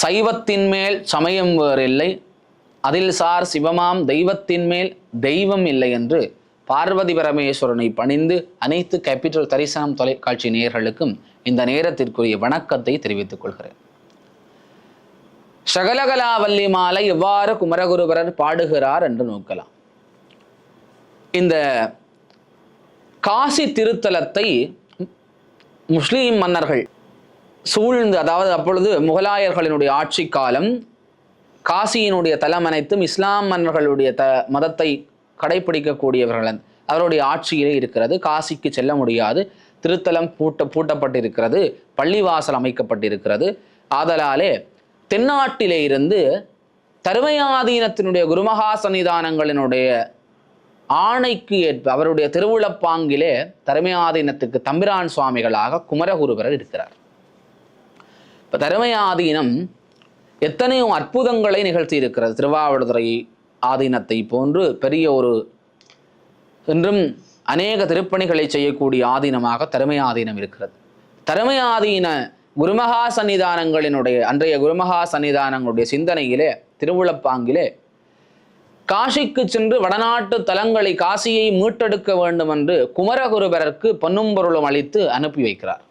சைவத்தின் மேல் சமயம் இல்லை அதில் சார் சிவமாம் தெய்வத்தின் மேல் தெய்வம் இல்லை என்று பார்வதி பரமேஸ்வரனை பணிந்து அனைத்து கேபிட்டல் தரிசனம் தொலைக்காட்சி நேயர்களுக்கும் இந்த நேரத்திற்குரிய வணக்கத்தை தெரிவித்துக் கொள்கிறேன். சகலகலாவல்லி மாலை எவ்வாறு குமரகுருபரர் பாடுகிறார் என்று நோக்கலாம். இந்த காசி திருத்தலத்தை முஸ்லீம் மன்னர்கள் சூழ்ந்து அதாவது அப்பொழுது முகலாயர்களினுடைய ஆட்சி காலம் காசியினுடைய தலம் அனைத்தும் இஸ்லாம் மன்னர்களுடைய த மதத்தை கடைபிடிக்கக்கூடியவர்கள் அவருடைய ஆட்சியிலே இருக்கிறது. காசிக்கு செல்ல முடியாது. திருத்தலம் பூட்ட பூட்டப்பட்டிருக்கிறது. பள்ளிவாசல் அமைக்கப்பட்டிருக்கிறது. ஆதலாலே தென்னாட்டிலே இருந்து தருமையாதீனத்தினுடைய குருமகா சன்னிதானங்களினுடைய ஆணைக்கு ஏற்ப அவருடைய திருவிழப்பாங்கிலே தருமையாதீனத்துக்கு தம்பிரான் சுவாமிகளாக குமரகுருவரர் இருக்கிறார். இப்போ தருமையாதீனம் எத்தனையோ அற்புதங்களை நிகழ்த்தி இருக்கிறது திருவாவடுதுறை ஆதீனத்தை போன்று பெரிய ஒரு இன்றும் அநேக திருப்பணிகளை செய்யக்கூடிய ஆதீனமாக தருமையாதீனம் இருக்கிறது. தருமையாதீன ஆதீன குருமகா சன்னிதானங்களினுடைய அன்றைய குருமகா சன்னிதானங்களுடைய சிந்தனையிலே திருவுளப்பாங்கிலே காசிக்கு சென்று வடநாட்டு தலங்களை காசியை மீட்டெடுக்க வேண்டும் என்று குமரகுருபரருக்கு பொன்னும் பொருளும் அளித்து அனுப்பி வைக்கிறார்.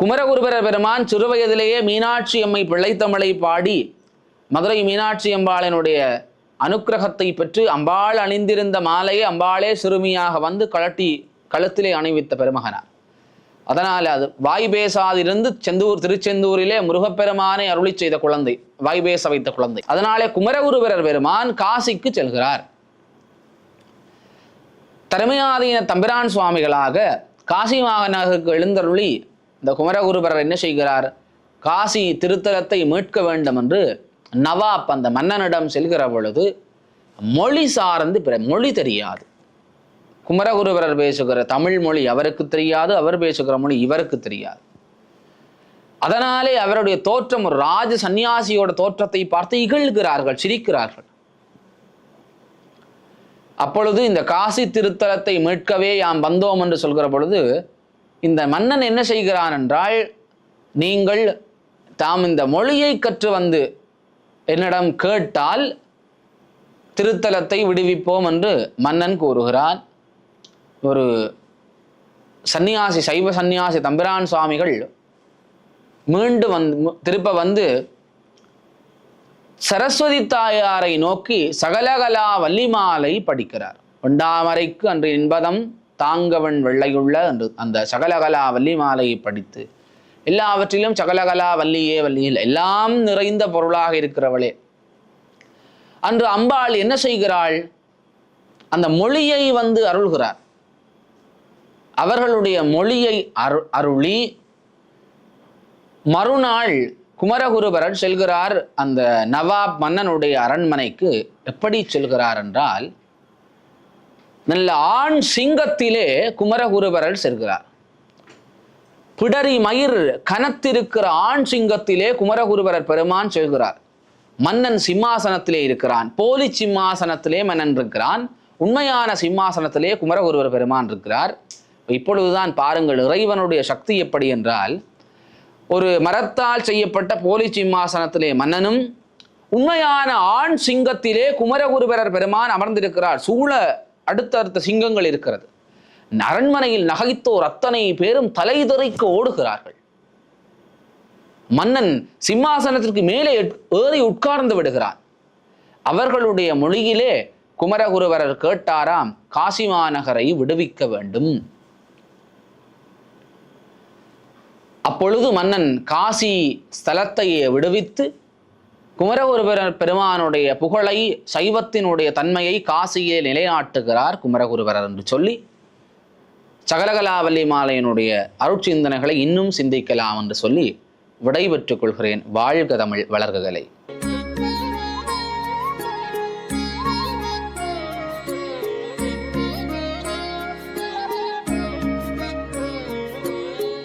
குமரகுருபர பெருமான் சிறுவயதிலேயே மீனாட்சி அம்மை பிள்ளைத்தமிழை பாடி மதுரை மீனாட்சி அம்பாளினுடைய அனுக்கிரகத்தை பெற்று அம்பாள் அணிந்திருந்த மாலையை அம்பாளே சிறுமியாக வந்து கழட்டி கழுத்திலே அணிவித்த பெருமகனார். அதனால் அது வாய் பேசாதிருந்து செந்தூர் திருச்செந்தூரிலே முருகப்பெருமானை அருளி செய்த குழந்தை வாய் பேச வைத்த குழந்தை. அதனாலே குமரகுருபரர் பெருமான் காசிக்கு செல்கிறார். தருமையாதீன தம்பிரான் சுவாமிகளாக காசி மாநகருக்கு எழுந்தருளி இந்த குமரகுருபரர் என்ன செய்கிறார்? காசி திருத்தலத்தை மீட்க வேண்டும் என்று நவாப் அந்த மன்னனிடம் செல்கிற பொழுது மொழி சார்ந்து பிற மொழி தெரியாது. குமரகுருபரர் பேசுகிற தமிழ் மொழி அவருக்கு தெரியாது அவர் பேசுகிற மொழி இவருக்கு தெரியாது. அதனாலே அவருடைய தோற்றம் ஒரு ராஜ சந்நியாசியோட தோற்றத்தை பார்த்து இகழ்கிறார்கள் சிரிக்கிறார்கள். அப்பொழுது இந்த காசி திருத்தலத்தை மீட்கவே யாம் வந்தோம் என்று சொல்கிற பொழுது இந்த மன்னன் என்ன செய்கிறான் என்றால் நீங்கள் தாம் இந்த மொழியை கற்று வந்து என்னிடம் கேட்டால் திருத்தலத்தை விடுவிப்போம் என்று மன்னன் கூறுகிறான் ஒரு சன்னியாசி சைவ சந்நியாசி தம்பிரான் சுவாமிகள் மீண்டும் வந்து திருப்ப வந்து சரஸ்வதி தாயாரை நோக்கி சகலகலா வள்ளிமாலை படிக்கிறார். ஒண்டாமரைக்கு அன்று இன்பதம் தாங்கவன் வெள்ளையுள்ள என்று அந்த சகலகலா வள்ளிமாலையை படித்து எல்லாவற்றிலும் சகலகலா வள்ளியே வள்ளியில் எல்லாம் நிறைந்த பொருளாக இருக்கிறவளே. அன்று அம்பாள் என்ன செய்கிறாள்? அந்த மொழியை வந்து அருள்கிறார். அவர்களுடைய மொழியை அரு அருளி மறுநாள் குமரகுருபரர் செல்கிறார். அந்த நவாப் மன்னனுடைய அரண்மனைக்கு எப்படி செல்கிறார் என்றால் நல்ல ஆண் சிங்கத்திலே குமரகுருபரர் செல்கிறார். பிடரி மயிர் கனத்திருக்கிற ஆண் சிங்கத்திலே குமரகுருபரர் பெருமான் செல்கிறார். மன்னன் சிம்மாசனத்திலே இருக்கிறான். போலி சிம்மாசனத்திலே மன்னன் இருக்கிறான். உண்மையான சிம்மாசனத்திலே குமரகுருவர் பெருமான் இருக்கிறார். இப்பொழுதுதான் பாருங்கள் இறைவனுடைய சக்தி எப்படி என்றால் ஒரு மரத்தால் செய்யப்பட்ட போலி சிம்மாசனத்திலே மன்னனும் உண்மையான ஆண் சிங்கத்திலே குமரகுருபரர் பெருமான் அமர்ந்திருக்கிறார். சூழ அடுத்தடுத்த சிங்கங்கள் இருக்கிறது. அரண்மனையில் நகைத்தோர் அத்தனை பேரும் தலைதுரைக்கு ஓடுகிறார்கள். மன்னன் சிம்மாசனத்திற்கு மேலே ஏறி உட்கார்ந்து விடுகிறான். அவர்களுடைய மொழியிலே குமரகுருவரர் கேட்டாராம் காசி மாநகரை விடுவிக்க வேண்டும். அப்பொழுது மன்னன் காசி ஸ்தலத்தையே விடுவித்து குமரகுருபரர் பெருமானுடைய புகழை சைவத்தினுடைய தன்மையை காசியே நிலைநாட்டுகிறார் குமரகுருபரர் என்று சொல்லி சகலகலாவல்லி மாலையினுடைய அருட்சிந்தனைகளை இன்னும் சிந்திக்கலாம் என்று சொல்லி விடைபெற்றுக் கொள்கிறேன் வாழ்க தமிழ் வளர்கலை